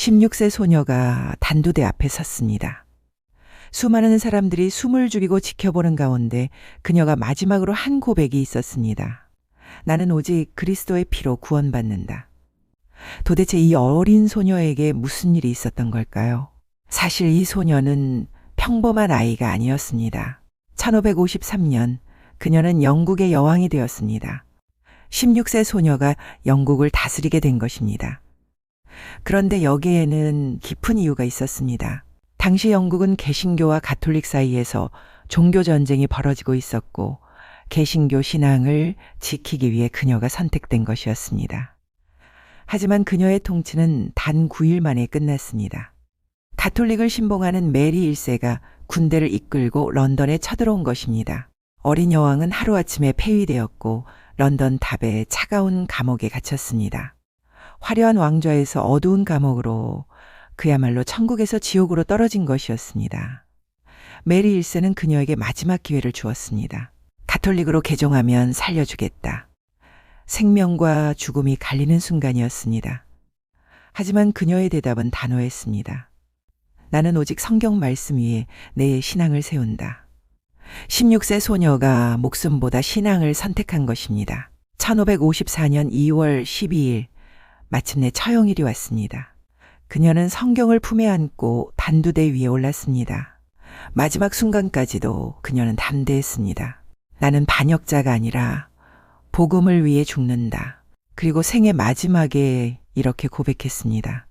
16세 소녀가 단두대 앞에 섰습니다. 수많은 사람들이 숨을 죽이고 지켜보는 가운데 그녀가 마지막으로 한 고백이 있었습니다. 나는 오직 그리스도의 피로 구원받는다. 도대체 이 어린 소녀에게 무슨 일이 있었던 걸까요? 사실 이 소녀는 평범한 아이가 아니었습니다. 1553년 그녀는 영국의 여왕이 되었습니다. 16세 소녀가 영국을 다스리게 된 것입니다. 그런데 여기에는 깊은 이유가 있었습니다. 당시 영국은 개신교와 가톨릭 사이에서 종교 전쟁이 벌어지고 있었고 개신교 신앙을 지키기 위해 그녀가 선택된 것이었습니다. 하지만 그녀의 통치는 단 9일 만에 끝났습니다. 가톨릭을 신봉하는 메리 1세가 군대를 이끌고 런던에 쳐들어온 것입니다. 어린 여왕은 하루아침에 폐위되었고 런던 탑의 차가운 감옥에 갇혔습니다. 화려한 왕좌에서 어두운 감옥으로 그야말로 천국에서 지옥으로 떨어진 것이었습니다. 메리 1세는 그녀에게 마지막 기회를 주었습니다. 가톨릭으로 개종하면 살려주겠다. 생명과 죽음이 갈리는 순간이었습니다. 하지만 그녀의 대답은 단호했습니다. 나는 오직 성경 말씀 위에 내 신앙을 세운다. 16세 소녀가 목숨보다 신앙을 선택한 것입니다. 1554년 2월 12일 마침내 처형일이 왔습니다. 그녀는 성경을 품에 안고 단두대 위에 올랐습니다. 마지막 순간까지도 그녀는 담대했습니다. 나는 반역자가 아니라 복음을 위해 죽는다. 그리고 생의 마지막에 이렇게 고백했습니다.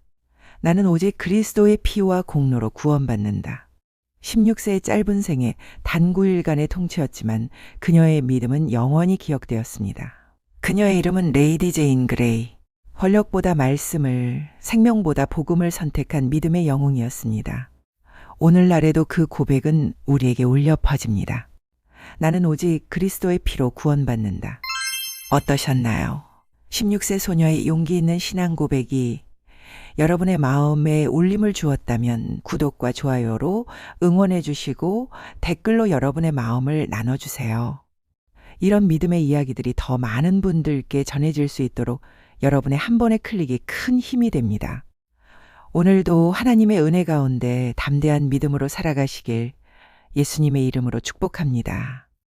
나는 오직 그리스도의 피와 공로로 구원받는다. 16세의 짧은 생에 단 9일간의 통치였지만 그녀의 믿음은 영원히 기억되었습니다. 그녀의 이름은 레이디 제인 그레이. 권력보다 말씀을, 생명보다 복음을 선택한 믿음의 영웅이었습니다. 오늘날에도 그 고백은 우리에게 울려 퍼집니다. 나는 오직 그리스도의 피로 구원받는다. 어떠셨나요? 16세 소녀의 용기 있는 신앙 고백이 여러분의 마음에 울림을 주었다면 구독과 좋아요로 응원해 주시고 댓글로 여러분의 마음을 나눠주세요. 이런 믿음의 이야기들이 더 많은 분들께 전해질 수 있도록 여러분의 한 번의 클릭이 큰 힘이 됩니다. 오늘도 하나님의 은혜 가운데 담대한 믿음으로 살아가시길 예수님의 이름으로 축복합니다.